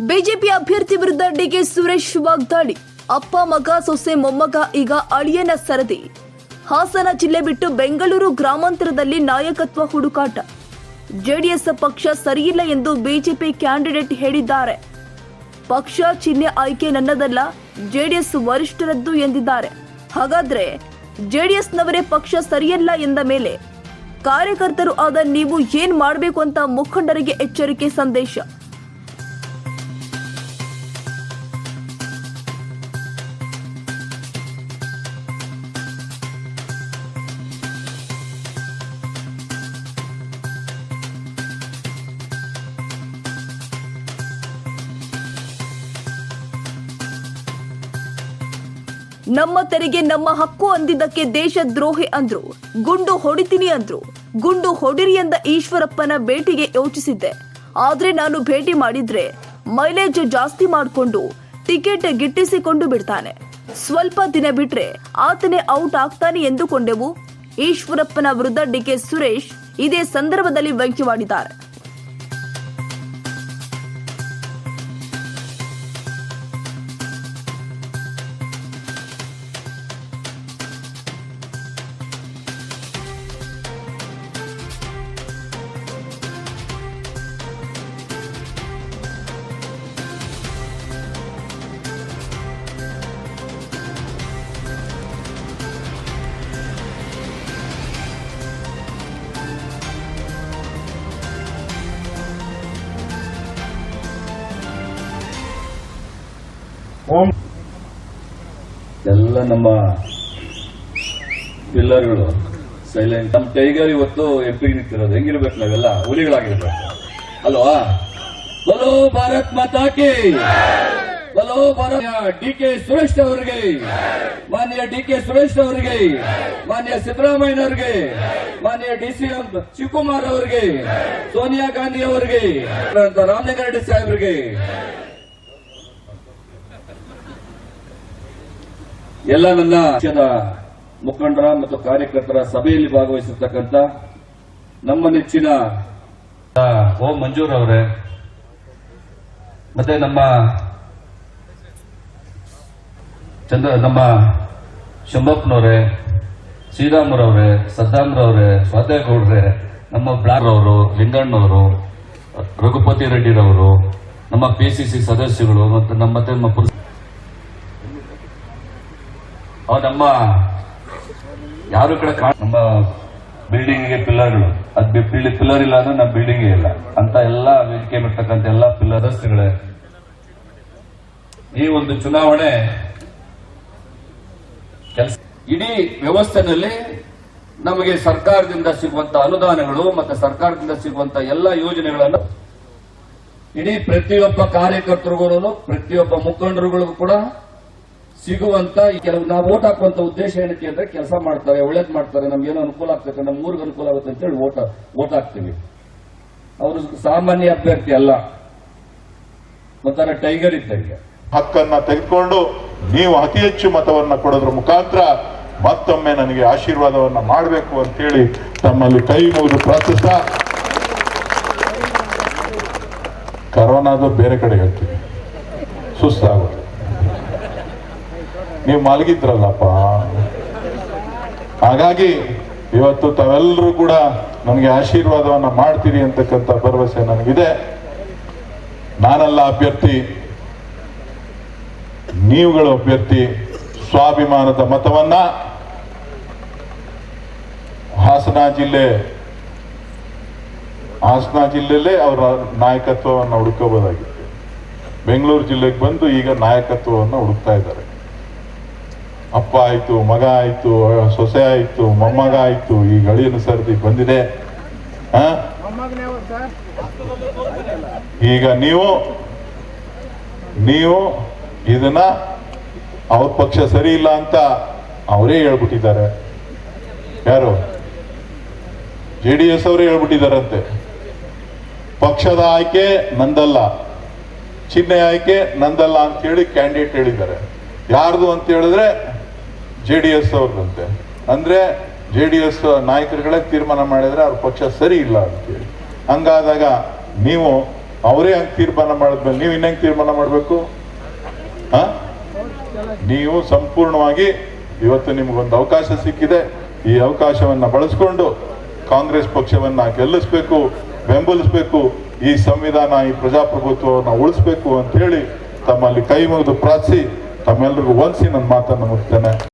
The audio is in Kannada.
ಬಿಜೆಪಿ ಅಭ್ಯರ್ಥಿ ವಿರುದ್ಧ ಡಿಕೆ ಸುರೇಶ್ ವಾಗ್ದಾಳಿ. ಅಪ್ಪ, ಮಗ, ಸೊಸೆ, ಮೊಮ್ಮಗ, ಈಗ ಅಳಿಯನ ಸರದಿ. ಹಾಸನ ಜಿಲ್ಲೆ ಬಿಟ್ಟು ಬೆಂಗಳೂರು ಗ್ರಾಮಾಂತರದಲ್ಲಿ ನಾಯಕತ್ವ ಹುಡುಕಾಟ. ಜೆಡಿಎಸ್ ಪಕ್ಷ ಸರಿಯಿಲ್ಲ ಎಂದು ಬಿಜೆಪಿ ಕ್ಯಾಂಡಿಡೇಟ್ ಹೇಳಿದ್ದಾರೆ. ಪಕ್ಷ ಚಿಹ್ನೆ ಆಯ್ಕೆ ನನ್ನದಲ್ಲ, ಜೆಡಿಎಸ್ ವರಿಷ್ಠರದ್ದು ಎಂದಿದ್ದಾರೆ. ಹಾಗಾದ್ರೆ ಜೆಡಿಎಸ್ನವರೇ ಪಕ್ಷ ಸರಿಯಲ್ಲ ಎಂದ ಮೇಲೆ ಕಾರ್ಯಕರ್ತರು ಆದ ನೀವು ಏನ್ ಮಾಡಬೇಕು ಅಂತ ಮುಖಂಡರಿಗೆ ಎಚ್ಚರಿಕೆ ಸಂದೇಶ. ನಮ್ಮ ತೆರಿಗೆ ನಮ್ಮ ಹಕ್ಕು ಅಂದಿದ್ದಕ್ಕೆ ದೇಶದ್ರೋಹಿ ಅಂದ್ರು. ಗುಂಡು ಹೊಡಿತೀನಿ ಅಂದ್ರು. ಗುಂಡು ಹೊಡಿರಿ ಎಂದ ಈಶ್ವರಪ್ಪನ ಭೇಟಿಗೆ ಯೋಚಿಸಿದ್ದೆ. ಆದ್ರೆ ನಾನು ಭೇಟಿ ಮಾಡಿದ್ರೆ ಮೈಲೇಜ್ ಜಾಸ್ತಿ ಮಾಡಿಕೊಂಡು ಟಿಕೆಟ್ ಗಿಟ್ಟಿಸಿಕೊಂಡು ಬಿಡ್ತಾನೆ. ಸ್ವಲ್ಪ ದಿನ ಬಿಟ್ರೆ ಆತನೇ ಔಟ್ ಆಗ್ತಾನೆ ಎಂದುಕೊಂಡೆವು. ಈಶ್ವರಪ್ಪನ ವಿರುದ್ಧ ಡಿಕೆ ಸುರೇಶ್ ಇದೇ ಸಂದರ್ಭದಲ್ಲಿ ವ್ಯಂಗ್ಯವಾಡಿದ್ದಾರೆ. ಓಂ ಎಲ್ಲ ನಮ್ಮ ಪಿಲ್ಲರ್ಗಳು ಸೈಲೆಂಟ್ ನಮ್ಮ ಟೈಗರ್ ಇವತ್ತು ಎಪ್ಪಿಗೆ ನಿಂತಿರೋದು. ಹೆಂಗಿರ್ಬೇಕು ನಾವೆಲ್ಲ? ಹುಲಿಗಳಾಗಿರ್ಬೇಕು. ಅಲ್ವಾ? ಬಲೋ ಭಾರತ್ ಮಾತಾಕಿ ಬಲೋ ಭಾರತ ಡಿ ಕೆ ಸುರೇಶ್ ಅವರಿಗೆ! ಮಾನ್ಯ ಡಿ ಕೆ ಸುರೇಶ್ ಅವರಿಗೆ! ಮಾನ್ಯ ಸಿದ್ದರಾಮಯ್ಯನವರಿಗೆ ಮಾನ್ಯ ಡಿ ಸಿ ಶಿವಕುಮಾರ್ ಅವರಿಗೆ! ಸೋನಿಯಾ ಗಾಂಧಿ ಅವರಿಗೆ! ರಾಮಲಿಂಗ ರೆಡ್ಡಿ ಸಾಹೇಬರಿಗೆ! ಎಲ್ಲ ನನ್ನ ಪಕ್ಷದ ಮುಖಂಡರ ಮತ್ತು ಕಾರ್ಯಕರ್ತರ ಸಭೆಯಲ್ಲಿ ಭಾಗವಹಿಸಿರ್ತಕ್ಕಂಥ ನಮ್ಮ ನೆಚ್ಚಿನ ಓಂ ಮಂಜೂರ್ ಅವರೇ, ಮತ್ತೆ ನಮ್ಮ ಚಂದ್ರ, ನಮ್ಮ ಶಂಭಪ್ಪನವರೇ, ಶ್ರೀರಾಮರವ್ರೆ, ಸದ್ದಾಮ್ರವ್ರೆ, ಸ್ವಾತೇಗೌಡ್ರೆ, ನಮ್ಮ ಬ್ಲಾಕ್ ಅವರು, ಲಿಂಗಣ್ಣವರು, ರಘುಪತಿ ರೆಡ್ಡಿರವರು, ನಮ್ಮ ಪಿಸಿಸಿ ಸದಸ್ಯಗಳು ಮತ್ತು ನಮ್ಮ ಮತ್ತೆ ನಮ್ಮ ನಮ್ಮ ಯಾರು ಕಡೆ ಕಾಣ ನಮ್ಮ ಬಿಲ್ಡಿಂಗ್ಗೆ ಪಿಲ್ಲರ್ಗಳು ಅದ್ ಪಿಲ್ಲರ್ ಇಲ್ಲ ಅಂದ್ರೆ ನಮ್ಮ ಬಿಲ್ಡಿಂಗ್ ಇಲ್ಲ. ಅಂತ ಎಲ್ಲ ವೇದಿಕೆ ಎಲ್ಲ ಪಿಲ್ಲರ್ ರಸ್ತೆಗಳೇ ಈ ಒಂದು ಚುನಾವಣೆ ಕೆಲಸ ಇಡೀ ವ್ಯವಸ್ಥೆನಲ್ಲಿ ನಮಗೆ ಸರ್ಕಾರದಿಂದ ಸಿಗುವಂತ ಅನುದಾನಗಳು ಮತ್ತೆ ಸರ್ಕಾರದಿಂದ ಸಿಗುವಂತ ಎಲ್ಲ ಯೋಜನೆಗಳನ್ನು ಇಡೀ ಪ್ರತಿಯೊಬ್ಬ ಕಾರ್ಯಕರ್ತರುಗಳು, ಪ್ರತಿಯೊಬ್ಬ ಮುಖಂಡರುಗಳಿಗೂ ಕೂಡ ಸಿಗುವಂತ ಕೆಲವು ನಾವು ಓಟ್ ಹಾಕುವಂತ ಉದ್ದೇಶ ಏನಕ್ಕೆ ಅಂದ್ರೆ ಕೆಲಸ ಮಾಡ್ತಾರೆ, ಒಳ್ಳೇದ್ ಮಾಡ್ತಾರೆ, ನಮ್ಗೆ ಏನೋ ಅನುಕೂಲ ಆಗ್ತದೆ ನಮ್ಮ ಊರಿಗೆ ಅನುಕೂಲ ಆಗುತ್ತೆ ಅಂತ ಹೇಳಿ ಓಟ್ ಓಟ್ ಹಾಕ್ತೀವಿ. ಅವರು ಸಾಮಾನ್ಯ ಅಭ್ಯರ್ಥಿ ಅಲ್ಲ. ಒಂಥರ ಟೈಗರ್ ಇದ್ದಂಗೆ. ಹಕ್ಕನ್ನ ತೆಗೆದುಕೊಂಡು ನೀವು ಅತಿ ಹೆಚ್ಚು ಮತವನ್ನ ಕೊಡೋದ್ರ ಮುಖಾಂತರ ಮತ್ತೊಮ್ಮೆ ನನಗೆ ಆಶೀರ್ವಾದವನ್ನ ಮಾಡಬೇಕು ಅಂತೇಳಿ ತಮ್ಮಲ್ಲಿ ಕೈ ಮುಗಿದು ಪ್ರಾರ್ಥಿಸ್ತಾ ಕರೋನಾದ ಬೇರೆ ಕಡೆ ಹೇಳ್ತೀನಿ. ಸುಸ್ತಾಗೋದು. ನೀವು ಮಲಗಿದ್ರಲ್ಲಪ್ಪ. ಹಾಗಾಗಿ ಇವತ್ತು ತಾವೆಲ್ಲರೂ ಕೂಡ ನನಗೆ ಆಶೀರ್ವಾದವನ್ನ ಮಾಡ್ತೀರಿ ಅಂತಕ್ಕಂಥ ಭರವಸೆ ನನಗಿದೆ. ನಾನಲ್ಲ ಅಭ್ಯರ್ಥಿ, ನೀವುಗಳು ಅಭ್ಯರ್ಥಿ, ಸ್ವಾಭಿಮಾನದ ಮತವನ್ನ ಹಾಸನ ಜಿಲ್ಲೆ, ಹಾಸನ ಜಿಲ್ಲೆಯಲ್ಲೇ ಅವರ ನಾಯಕತ್ವವನ್ನು ಹುಡುಕಬಹುದಾಗಿತ್ತು. ಬೆಂಗಳೂರು ಜಿಲ್ಲೆಗೆ ಬಂದು ಈಗ ನಾಯಕತ್ವವನ್ನು ಹುಡುಕ್ತಾ ಇದ್ದಾರೆ. ಅಪ್ಪ ಆಯಿತು, ಮಗ ಆಯಿತು, ಸೊಸೆ ಆಯಿತು, ಮೊಮ್ಮಗ ಆಯಿತು, ಈ ಗಳಿಯನ್ನು ಸರದಿ ಬಂದಿದೆ? ಈಗ ನೀವು ನೀವು ಇದನ್ನ ಅವ್ರ ಪಕ್ಷ ಸರಿ ಇಲ್ಲ ಅಂತ ಅವರೇ ಹೇಳ್ಬಿಟ್ಟಿದ್ದಾರೆ. ಯಾರು? ಜೆ ಡಿ ಎಸ್ ಅವರೇ ಹೇಳ್ಬಿಟ್ಟಿದ್ದಾರಂತೆ. ಪಕ್ಷದ ಆಯ್ಕೆ ನಂದಲ್ಲ. ಚಿಹ್ನೆ ಆಯ್ಕೆ ನಂದಲ್ಲ ಅಂತ ಹೇಳಿ ಕ್ಯಾಂಡಿಡೇಟ್ ಹೇಳಿದ್ದಾರೆ. ಯಾರ್ದು ಅಂತ ಹೇಳಿದ್ರೆ ಜೆ ಡಿ ಎಸ್ ಅವ್ರದಂತೆ ಅಂದ್ರೆ ಜೆ ಡಿ ಎಸ್ ನಾಯಕರುಗಳೇ ತೀರ್ಮಾನ ಮಾಡಿದರೆ ಅವ್ರ ಪಕ್ಷ ಸರಿ ಇಲ್ಲ ಅಂತೇಳಿ. ಹಂಗಾದಾಗ ನೀವು ಅವರೇ ಹಂಗೆ ತೀರ್ಮಾನ ಮಾಡಿದ್ಮೇಲೆ ನೀವು ಇನ್ನಂಗೆ ತೀರ್ಮಾನ ಮಾಡಬೇಕು? ಹಾಂ? ನೀವು ಸಂಪೂರ್ಣವಾಗಿ ಇವತ್ತು ನಿಮಗೊಂದು ಅವಕಾಶ ಸಿಕ್ಕಿದೆ. ಈ ಅವಕಾಶವನ್ನ ಬಳಸ್ಕೊಂಡು ಕಾಂಗ್ರೆಸ್ ಪಕ್ಷವನ್ನ ಗೆಲ್ಲಿಸ್ಬೇಕು, ಬೆಂಬಲಿಸಬೇಕು, ಈ ಸಂವಿಧಾನ, ಈ ಪ್ರಜಾಪ್ರಭುತ್ವವನ್ನು ಉಳಿಸ್ಬೇಕು ಅಂತ ಹೇಳಿ ತಮ್ಮಲ್ಲಿ ಕೈ ಮುಗಿದು ಪ್ರಾರ್ಥಿಸಿ ತಮ್ಮೆಲ್ಲರಿಗೂ ವಂದಿಸಿ ನನ್ನ ಮಾತನ್ನು ಮುಗಿಸ್ತೇನೆ